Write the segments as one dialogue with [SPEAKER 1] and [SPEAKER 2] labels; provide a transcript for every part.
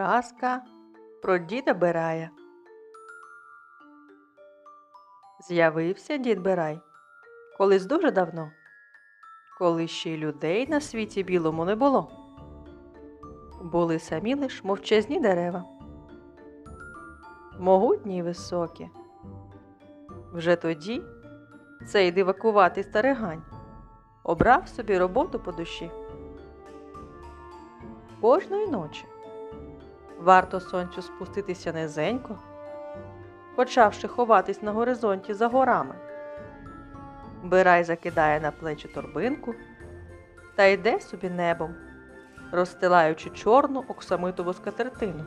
[SPEAKER 1] Казка про діда Бирая. З'явився дід Бирай колись дуже давно, коли ще й людей на світі білому не було. Були самі лиш мовчазні дерева, могутні й високі. Вже тоді цей дивакуватий старигань обрав собі роботу по душі. Кожної ночі варто сонцю спуститися низенько, почавши ховатись на горизонті за горами. Бирай закидає на плечі торбинку та йде собі небом, розстилаючи чорну оксамитову скатертину,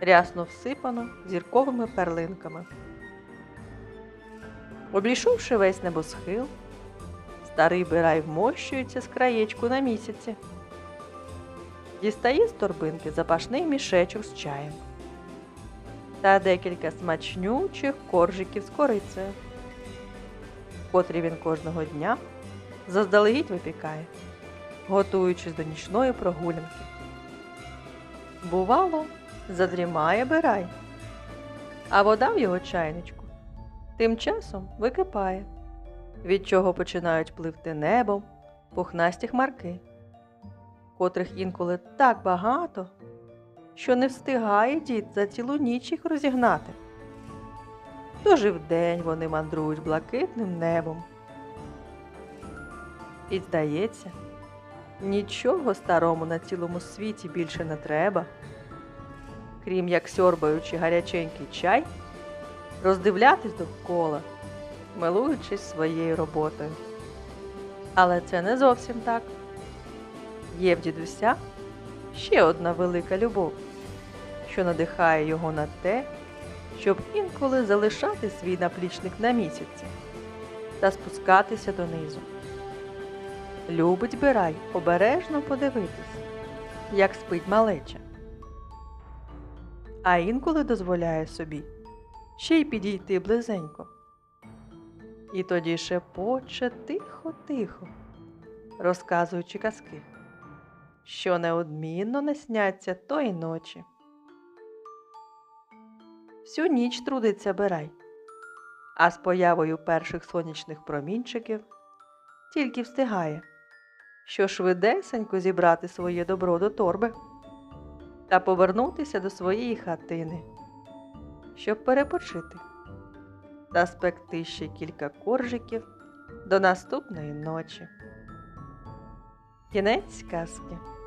[SPEAKER 1] рясно всипану зірковими перлинками. Обійшовши весь небосхил, старий Бирай вмощується з краєчку на місяці. Дістає з торбинки запашний мішечок з чаєм та декілька смачнючих коржиків з корицею, котрі він кожного дня заздалегідь випікає, готуючись до нічної прогулянки. Бувало, задрімає Бирай, а вода в його чайничку тим часом википає, від чого починають пливти небом пухнасті хмарки котрих інколи так багато, що не встигає дід за цілу ніч їх розігнати. Тож і вдень вони мандрують блакитним небом. І здається, нічого старому на цілому світі більше не треба, крім як сьорбаючи гаряченький чай, роздивлятись довкола, милуючись своєю роботою. Але це не зовсім так. Є в дідуся ще одна велика любов, що надихає його на те, щоб інколи залишати свій наплічник на місяці та спускатися донизу. Любить Бирай обережно подивитись, як спить малеча, а інколи дозволяє собі ще й підійти близенько. І тоді шепоче тихо-тихо, розказуючи казки що неодмінно не сняться тої ночі. Всю ніч трудиться Бирай, а з появою перших сонячних промінчиків тільки встигає, що швидесенько зібрати своє добро до торби та повернутися до своєї хатини, щоб перепочити та спекти ще кілька коржиків до наступної ночі. Кінець казки.